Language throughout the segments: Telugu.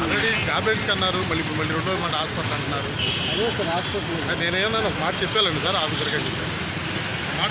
ఆల్రెడీ టాబ్లెట్స్ అన్నారు మళ్ళీ ఇప్పుడు మళ్ళీ రెండో మాట హాస్పిటల్ అంటున్నారు. అదే సార్ హాస్పిటల్. నేనేమన్నా ఒక మాట చెప్పాలండి సార్ ఆఫీసర్ గారికి మాట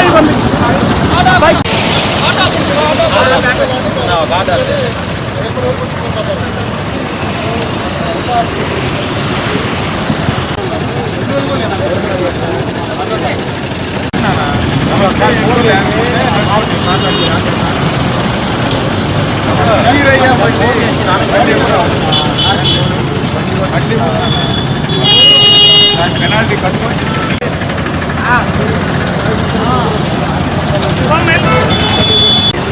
ఈరయ్య బండి బండి బండి పెనాల్టీ కట్టుకొని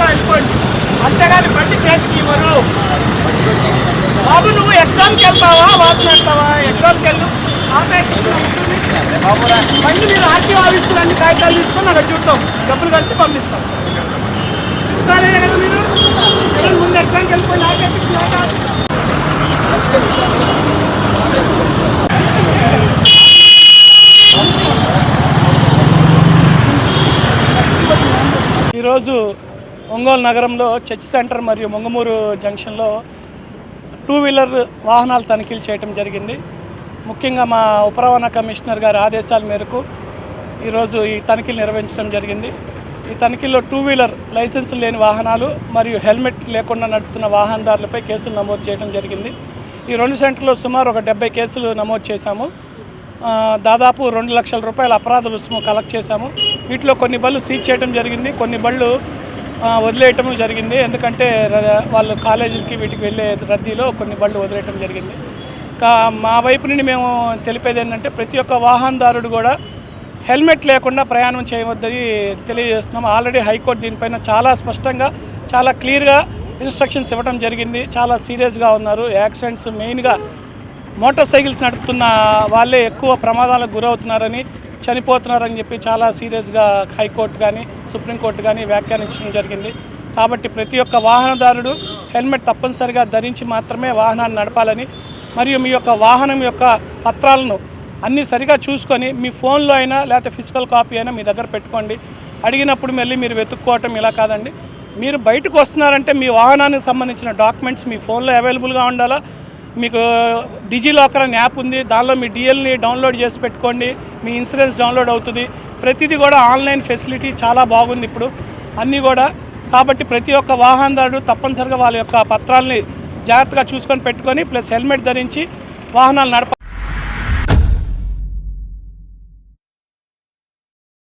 వెళ్ళిపోండి అంతేగాని బండి చేతికి ఇవ్వరు. బాబు నువ్వు ఎగ్జామ్కి వెళ్తావా? వాసన వెళ్తావా? ఎగ్జామ్కి వెళ్ళు. ఆపేసి బండి మీరు ఆర్టీ ఆఫీస్కి అన్ని కాగితాలు తీసుకొని అక్కడ చూడటం డబ్బులు కలిసి పంపిస్తాం. ఇస్తారే కదా మీరు? ముందు ఎగ్జామ్కి వెళ్ళిపోయి ఆపేసి ఈరోజు ఒంగోలు నగరంలో చర్చ్ సెంటర్ మరియు మొంగమూరు జంక్షన్లో టూ వీలర్ వాహనాలు తనిఖీలు చేయటం జరిగింది. ముఖ్యంగా మా ఉపరవాణా కమిషనర్ గారి ఆదేశాల మేరకు ఈరోజు ఈ తనిఖీలు నిర్వహించడం జరిగింది. ఈ తనిఖీల్లో టూ వీలర్ లైసెన్స్ లేని వాహనాలు మరియు హెల్మెట్ లేకుండా నడుపుతున్న వాహనదారులపై కేసులు నమోదు చేయడం జరిగింది. ఈ రెండు సెంటర్లో సుమారు ఒక డెబ్బై కేసులు నమోదు చేశాము. దాదాపు రెండు లక్షల రూపాయల అపరాధ రుసుము కలెక్ట్ చేశాము. వీటిలో కొన్ని బళ్ళు సీజ్ చేయడం జరిగింది. కొన్ని బళ్ళు వదిలేయటం జరిగింది. ఎందుకంటే వాళ్ళు కాలేజీలకి వీటికి వెళ్ళే రద్దీలో కొన్ని బళ్ళు వదిలేయటం జరిగింది. కా మా వైపు నుండి మేము తెలిపేది ఏంటంటే ప్రతి ఒక్క వాహనదారుడు కూడా హెల్మెట్ లేకుండా ప్రయాణం చేయవద్దని తెలియజేస్తున్నాం. ఆల్రెడీ హైకోర్టు దీనిపైన చాలా స్పష్టంగా చాలా క్లియర్గా ఇన్స్ట్రక్షన్స్ ఇవ్వడం జరిగింది. చాలా సీరియస్గా ఉన్నారు. యాక్సిడెంట్స్ మెయిన్గా మోటార్ సైకిల్స్ నడుపుతున్న వాళ్ళే ఎక్కువ ప్రమాదాలకు గురవుతున్నారని చనిపోతున్నారని చెప్పి చాలా సీరియస్గా హైకోర్టు కానీ సుప్రీంకోర్టు కానీ వ్యాఖ్యానించడం జరిగింది. కాబట్టి ప్రతి ఒక్క వాహనదారుడు హెల్మెట్ తప్పనిసరిగా ధరించి మాత్రమే వాహనాన్ని నడపాలని మరియు మీ యొక్క వాహనం యొక్క పత్రాలను అన్నీ సరిగా చూసుకొని మీ ఫోన్లో అయినా లేకపోతే ఫిజికల్ కాపీ అయినా మీ దగ్గర పెట్టుకోండి. అడిగినప్పుడు మళ్ళీ మీరు వెతుక్కోవటం ఇలా కాదండి. మీరు బయటకు వస్తున్నారంటే మీ వాహనానికి సంబంధించిన డాక్యుమెంట్స్ మీ ఫోన్లో అవైలబుల్గా ఉండాలా? మీకు డిజిలాకర్ అనే యాప్ ఉంది. దానిలో మీ డిఎల్ని డౌన్లోడ్ చేసి పెట్టుకోండి. మీ ఇన్సూరెన్స్ డౌన్లోడ్ అవుతుంది. ప్రతిదీ కూడా ఆన్లైన్ ఫెసిలిటీ చాలా బాగుంది ఇప్పుడు. అన్నీ కూడా. కాబట్టి ప్రతి ఒక్క వాహనదారుడు తప్పనిసరిగా వాళ్ళ యొక్క పత్రాలని జాగ్రత్తగా చూసుకొని పెట్టుకొని ప్లస్ హెల్మెట్ ధరించి వాహనాలు నడప